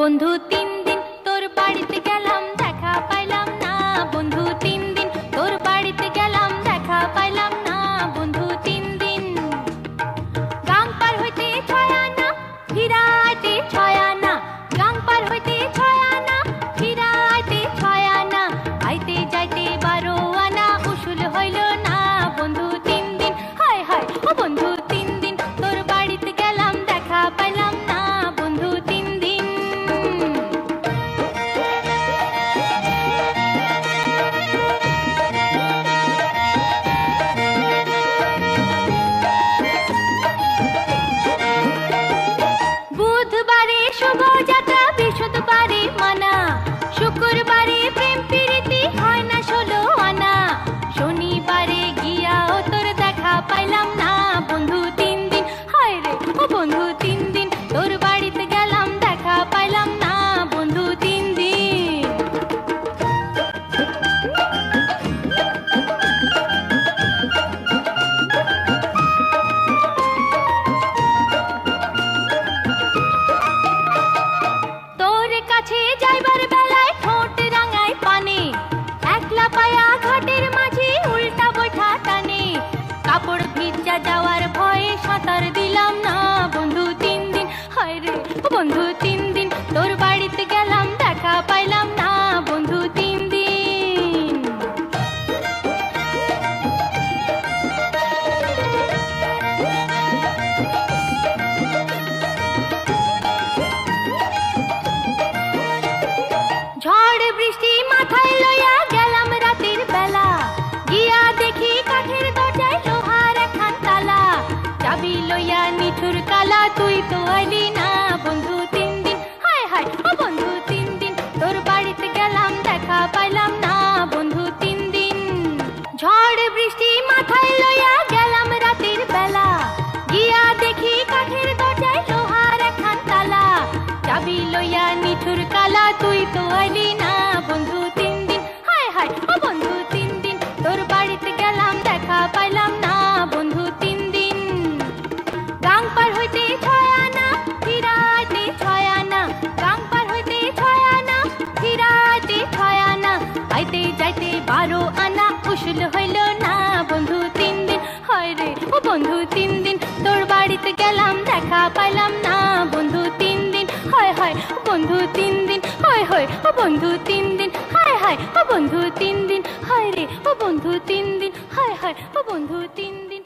বন্ধু, তিন দিন তোর বাড়িতে গেলাম, দেখা পাইলাম না। বন্ধু, তিন দিন তোর বাড়িতে গেলাম, দেখা পাইলাম না। বন্ধু, তিন দিন গাং পার হইতে ছয় আনা ফিরাতে ছয় আনা গাং পার হইতে ছয় শুক্রবারে পায়া ঘাটের মাঝে উল্টা বৈঠা টানে। কাপড় ভিজা যাওয়ার ভয়ে সাঁতার নিঠুর কালা তুই তো আইলি না বন্ধু তিন দিন। হায় হায়, ও বন্ধু তিন দিন, তোর বাড়িতে গেলাম, দেখা পাইলাম না বন্ধু তিন দিন। ঝড় বৃষ্টি মাথায় লইয়া গেলাম রাতের বেলা। গিয়া দেখি কাঠের দরজায় লোহার একখান তালা। চাবি লইয়া নিঠুর কালা তুই তো আইলি না বন্ধু তিন দিন। হায় হায়, ও বন্ধু আইতে যাইতে বারো আনা উসুল হইল না। বন্ধু, তিন দিন, হয় রে, ও বন্ধু, তিন দিন তোর বাড়িতে গেলাম, দেখা পাইলাম না। বন্ধু, তিন দিন, হয় হয় বন্ধু, তিন দিন, হয় হয়, ও বন্ধু, তিন দিন, হায় হায়, ও বন্ধু, তিন দিন, হয় রে, ও বন্ধু, তিন দিন, হয় হয়, ও বন্ধু, তিন দিন।